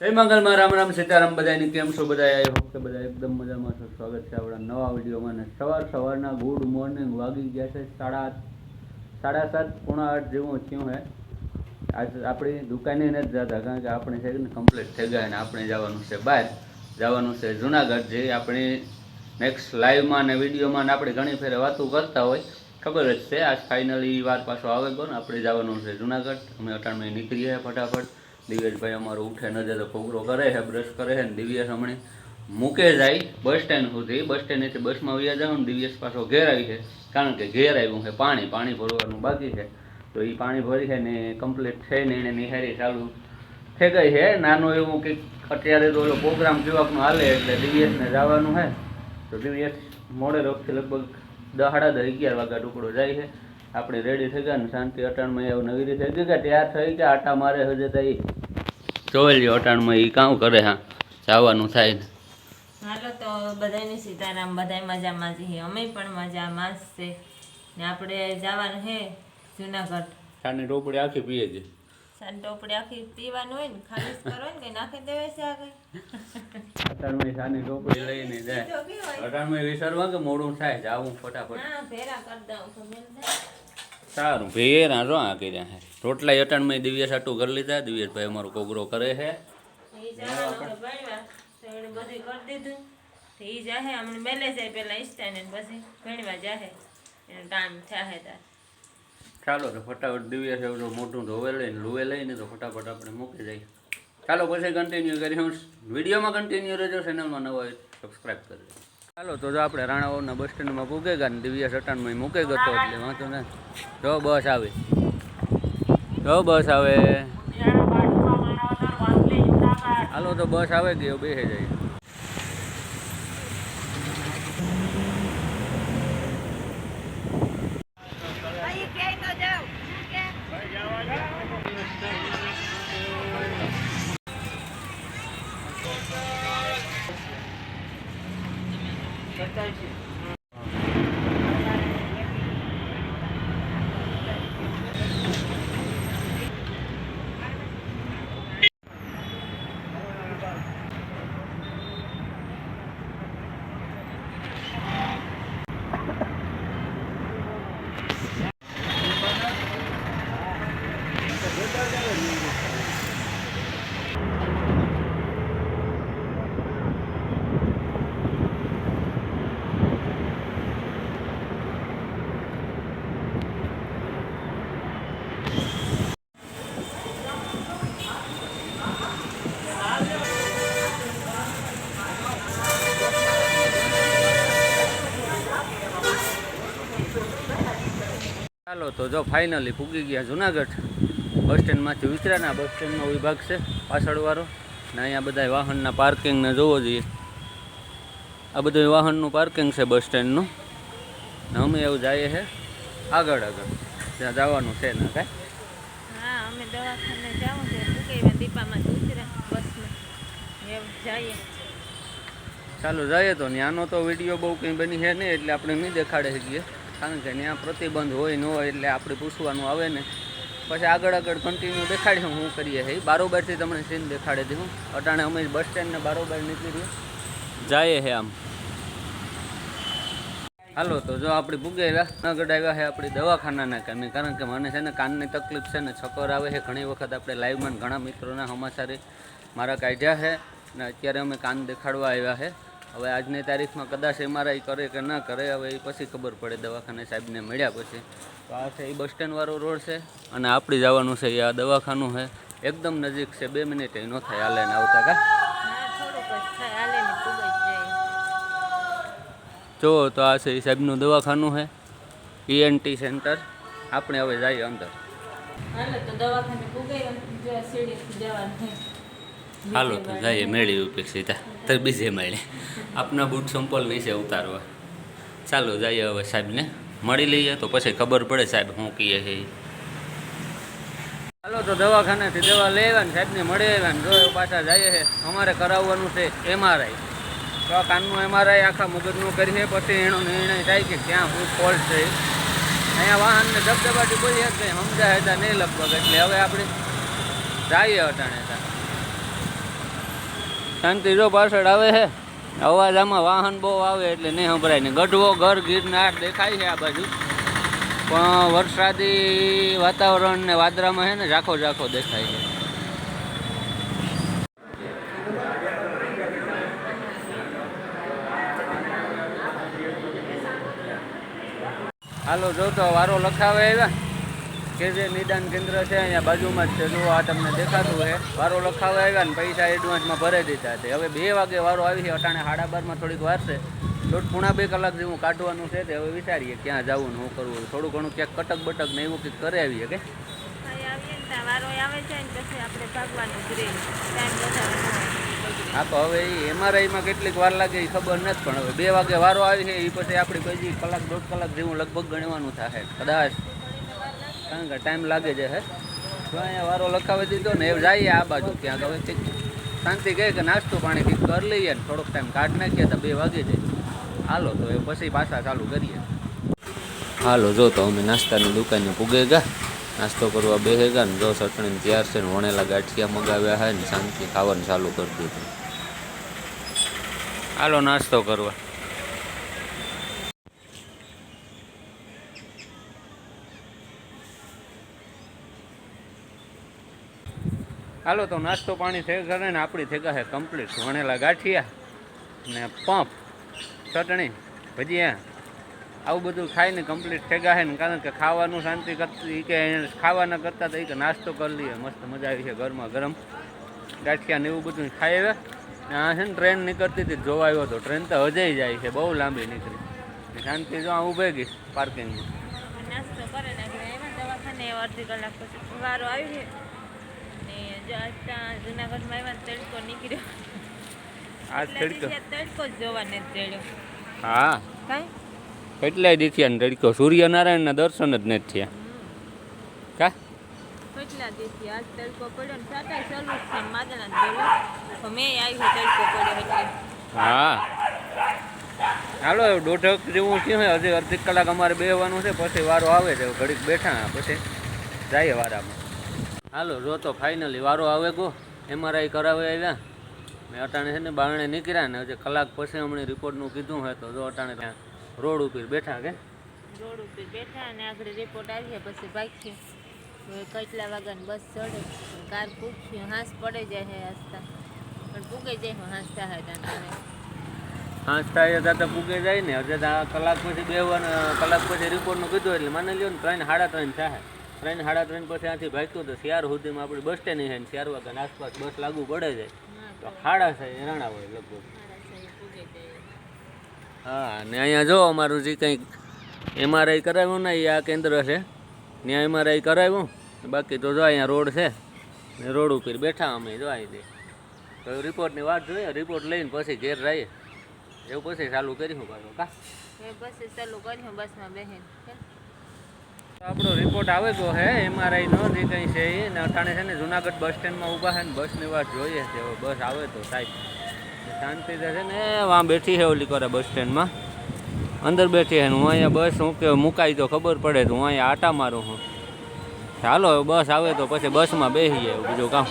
જય મંગલમાં, રામ રામ, સીતારામ બધાની કેમ છો? બધા આઈ હોપ કે બધા એકદમ મજામાં છો. સ્વાગત છે આપણા નવા વિડીયોમાં ને સવાર સવારના ગુડ મોર્નિંગ. વાગી ગયા છે સાડા સાડા સાત, પોણા આઠ જેવું થયું હે. આજ આપણી દુકાને નથી જતા, કારણ કે આપણે છે ને કમ્પ્લીટ થઈ ગયા ને આપણે જવાનું છે બહાર. જવાનું છે જુનાગઢ, જે આપણી નેક્સ્ટ લાઈવમાં ને વિડીયોમાં ને આપણે ઘણી ફેરે વાતો કરતા હોય. ખબર જ છે, આજ ફાઇનલી વાર પાછો આવે કોણ આપણે જવાનું છે જુનાગઢ. અમે અટાણમાં નીકળીએ ફટાફટ. દિવ્યેશભાઈ અમારો ઉઠે, ન જાય તો કરે છે બ્રશ કરે છે ને દિવ્યેશ હમણાં મૂકે જાય બસ સ્ટેન્ડ સુધી. બસ સ્ટેન્ડથી બસમાં વ્યા જાવ ને દિવ્યેશ પાછો ઘેર આવી છે કારણ કે ઘેર આવ્યું છે, પાણી પાણી ભરવાનું બાકી છે. તો એ પાણી ભરી છે ને કમ્પ્લીટ છે ને એને નિહારી ચાલુ થઈ ગઈ છે. નાનો એવું કંઈક અત્યારે તો ઓલો પ્રોગ્રામ કેવાકનો હાલે એટલે દિવ્યેશને જવાનું છે. તો દિવ્યેશ મોડે રોગથી લગભગ દહાડા દસ અગિયાર વાગ્યા ટુકડો જાય છે. આપણે રેડી થઈ ગયા ને શાંતિ અટાણમાં એવું નવી રીતે થઈ કે તૈયાર થઈ ગયા આટા મારે હજે થઈ જોઈ લ્યો અટાણમાં એ કામ કરે હા જવાનું થાય ને. હાલો તો બધાને સીતારામ બધાય મજામાં છીએ. અમે પણ મજામાં જ છે. ને આપણે જવાનું છે જુનાગઢ. સાની ટોપડી આખી પીએ છે. સાંજ ટોપડી આખી પીવાનું હોય ને ખાલી કરો ને નાખી દેવાય છે આગળ. અટાણમાં સાની ટોપડી લઈને જાય? અટાણમાં વિસરવા કે મોડું થાય? જાવું ફટાફટ. હા ભેરા કરી દઉં તો મેલ થાય. સારું ભેરા રો આ કર્યા છે રોટલા અટાણમાં દિવ્યેશ આટું કરી લીધા. દિવ્યેશભાઈ અમારો કોગરો કરે છે એ એણે બધું કરી દીધું. તો જાહે અમને મેલે જાય પેલા ઈસ્ટા ને પછી ભણવા જાહે. એનો ટાઈમ થાહે તાર. ચાલો તો ફટાફટ દિવ્ય એવું તો મોટું ધોવે લઈને લુવે લઈને તો ફટાફટ આપણે મૂકી જઈએ ચાલો પછી કન્ટિન્યુ કરી હું વિડીયોમાં કન્ટિન્યુ રહેજો ચેનલમાં નવા હોય સબસ્ક્રાઈબ કરજો ચાલો તો જો આપણે રાણાવાવના બસ સ્ટેન્ડમાં પૂગે ગયા ને દિવ્ય સટાણમાં મૂકે ગયો એટલે વાંધો ને જો બસ આવે. જો બસ આવે. હાલો તો બસ આવે ગયો બેસે જાય. ચાલો તો જો ફાઇનલી પૂગી ગયા જુનાગઢ. બસ સ્ટેન્ડમાંથી ઉતર્યા બસ સ્ટેન્ડનો વિભાગ છે પાછળવાળો. ને અહીંયા બધા વાહનના પાર્કિંગને જોવો જોઈએ. આ બધું વાહનનું પાર્કિંગ છે બસ સ્ટેન્ડનું. ને અમે એવું જઈએ છે આગળ આગળ. ત્યાં જવાનું છે ને કાંઈ? હા અમે દવાખાને જાવું છે દીપામાં ઉતરે બસમાં. એવું જઈએ. ચાલો જઈએ તો ત્યાંનો તો વીડિયો બહુ કંઈ બની છે નહીં એટલે આપણે નહીં દેખાડે શકીએ કારણ કે ત્યાં પ્રતિબંધ હોય ન હોય એટલે આપણે પૂછવાનું આવે ને. પછી આગળ આગળ કન્ટિન્યુ દેખાડીએ હું કરીએ છે બારોબારથી તમને સીન દેખાડી દઉં. અટાણે અમે બસ સ્ટેન્ડને બારોબાર નીકળી જઈએ છે આમ. હાલો તો જો આપણે ભૂગેલા જુનાગઢ આવ્યા છે આપણી દવાખાનાના કામે. કારણ કે મને છે ને કાનની તકલીફ છે ને છકર આવે છે. ઘણી વખત આપણે લાઈવમાં ઘણા મિત્રોના સમાચારે મારા કાઢ્યા છે. ને અત્યારે અમે કાન દેખાડવા આવ્યા છે. હવે આજની તારીખમાં કદાચ એમઆરઆઈ કરે કે ના કરે, હવે એ પછી ખબર પડે દવાખાને સાહેબને મળ્યા પછી. તો આ છે એ બસ સ્ટેન્ડવાળો રોડ છે અને આપણે જવાનું છે, એ આ દવાખાનું છે. એકદમ નજીક છે, બે મિનિટ એનો થાય હાલે ને આવતા કા? જ, તો આ છે એ સાહેબનું દવાખાનું છે ઈએનટી સેન્ટર. આપણે હવે જઈએ અંદર. હાલો, તો દવાખાને પૂગાઈ જવાનું હાલો, તો જઈએ, મેળી સીધા. તો બીજે મળે. આપના બૂટ સંપલ નીચે ઉતારવા. ચાલો, જઈએ હવે સાહેબને. મળી લઈએ તો પછી ખબર પડે સાહેબ શું કહીએ છે. હાલો, તો દવાખાનેથી દવા લઈ આવ્યા સાહેબને મળી આવ્યા ને જો પાછા જઈએ છે અમારે કરાવવાનું છે એમઆરઆઈ તો કાનનું એમઆરઆઈ આખા મગજનું કરીને પછી એનો નિર્ણય થાય કે ક્યાં શું ફોલ્ટ છે. અહીંયા વાહનને ધબધબાટી કોઈ જ કંઈ સમજાય હતા નહીં લગભગ. એટલે હવે આપણે જઈએ અટાણે. શાંતિ જો પાછળ આવે છે. અવાજ આમાં વાહન બહુ આવે એટલે નહીં સંભળાય. ને ગઢવો, ઘર ગિરનાર દેખાય છે આ બાજુ. પણ વરસાદી વાતાવરણ ને વાદરામાં છે ને ઝાખો ઝાખો દેખાય છે. હાલો, જો તો વારો લખાવે આવ્યા. કે જે નિદાન કેન્દ્ર છે અહીંયા બાજુમાં જ છે જો આ તમને દેખાતું છે વારો લખાવે આવ્યા ને પૈસા એડવાન્સમાં ભરાઈ દીધા છે. હવે બે વાગે વારો આવી છે અટાણે સાડા બારમાં થોડીક વાર છે. દોઢ પૂણા બે કલાક જેવું કાઢવાનું છે તે હવે વિચારીએ ક્યાં જવું ને શું કરવું થોડું ઘણું ક્યાંક કટક બટક ને એવું કંઈક કરે આવીએ કે? જ હોય. હા તો હવે એ એમઆરઆઈમાં કેટલીક વાર લાગે એ ખબર નથી પણ હવે બે વાગે વારો આવી છે એ પછી આપણી પછી કલાક દોઢ કલાક જેવું લગભગ ગણવાનું થાય કદાચ કારણ કે ટાઈમ લાગે છે, હે? જો અહીંયા વારો લખાવી દીધો ને એ જઈએ આ બાજુ ક્યાંક. હવે કંઈક શાંતિ કહે કે નાસ્તો પાણી કંઈક કરી લઈએ ને થોડોક ટાઈમ કાઢ નાખીએ તો બે વાગે છે હાલો, તો એ પછી પાછા ચાલુ કરીએ. હાલો, જો તો અમે નાસ્તાની દુકાને પૂગે ગયા નાસ્તો કરવા બેસે ગયા ને જો ચટણી તૈયાર છે ને વણેલા ગાંઠિયા મગાવ્યા હોય ને શાંતિ ખાવાનું ચાલુ કરી દીધું. હાલો, નાસ્તો કરવા. હાલો, તો નાસ્તો પાણી થઈ કરે ને આપણી થઈ ગયા કમ્પ્લીટ વણેલા ગાંઠિયા ને પંપ, ચટણી. ભજીયા આવું બધું ખાઈને કમ્પ્લીટ થઈ ગયા ને કારણ કે ખાવાનું શાંતિ કરતી કે ખાવાના કરતાં તો ઈ કે નાસ્તો કરી લઈએ. મસ્ત મજા આવી છે ગરમા ગરમ. ગાંઠિયા ને એવું બધું ખાઈ આવ્યા. ને આ છે ને ટ્રેન નીકળતી હતી જોવા આવ્યો હતો. ટ્રેન તો હજાઈ જાય છે, બહુ લાંબી નીકળી. શાંતિ જો આ ઊભે ગઈ પાર્કિંગમાં નાસ્તો કરે ને અડધી કલાક પછી વારો આવી જો આજ જુનાગઢમાં ને તડકો નીકળ્યો. આ તડકો? તડકો જ જોવા નથી હા. કાંઈ? કેટલાય દીથિયા ને તડકો? સૂર્યનારાયણના દર્શન જ નથી થયા. કા? કેટલા દિવસથી આજ તડકો પડ્યો ને સાટાય ચાલુ છે માદણા બોલો તો મેં આવ્યો તડકો પડ્યો એટલે. હા. હાલો દોઢક જેવું છે હજી અડધી કલાક અમારે બેહવાનું છે પછી વારો આવે છે ઘડીક બેઠા પછી જઈએ વારામાં. હાલો જો તો ફાઇનલી વારો આવે ગો. એમઆરઆઈ કરાવે આવ્યા. મેં અટાણે છે ને બારણે નીકળ્યા ને હજી કલાક પછી હમણાં રિપોર્ટનું કીધું હોય તો જો અટાણે ત્યાં રોડ ઉપર બેઠા કે? રોડ ઉપર બેઠા અને આગળ રિપોર્ટ આવીએ પછી હવે કેટલા વાગ્યાની બસ ચડે. કાર પૂછ્યું હાંસ પડે જાય હે હસતા પણ પૂગે જાય હાંસતા હે ત્યાં હાંસતા એ દાદા પૂગે જાય ને. હજી કલાક પછી બે કલાક પછી રિપોર્ટનું કીધું એટલે માની લ્યો ને ત્રણ સાડા ત્રણ થાય. ત્રણ સાડા ત્રણ પછી ત્યાંથી ભાગ્યું તો શિયાર સુધીમાં આપણે બસ સ્ટેન્ડ છે શિયાર વાગ્યાની આસપાસ બસ લાગુ પડે છે. તો સાડા થાય રાણા હોય લગભગ. હા ને અહીંયા જો અમારું જે કંઈક એમઆરઆઈ કરાવ્યું ને એ આ કેન્દ્ર છે. ત્યાં એમઆરઆઈ કરાવ્યું. બાકી તો જો અહીંયા રોડ છે ને રોડ ઉપર બેઠા અમે જો દે. તો રિપોર્ટની વાત જોઈએ રિપોર્ટ લઈને પછી ઘેર રહીએ. એવું પછી ચાલુ કરીશું પાછું કા? પછી ચાલુ કર્યું બસમાં બેહીને આપણો રિપોર્ટ આવે તો હે એમઆરઆઈ નો, જે કંઈ છે એ. અટાણે છે ને જુનાગઢ બસ સ્ટેન્ડમાં ઊભા છે ને બસની વાત જોઈએ છે. બસ આવે તો સાહેબ. શાંતિ છે ને, વાં બેઠી છે ઓલી કરે બસ સ્ટેન્ડમાં અંદર બેઠી છે હું અહીંયા બસ હું કે મુકાઈ તો ખબર પડે તો હું અહીંયા આટા મારું હું. ચાલો બસ આવે તો પછી બસમાં બેસી જાય બીજું કામ.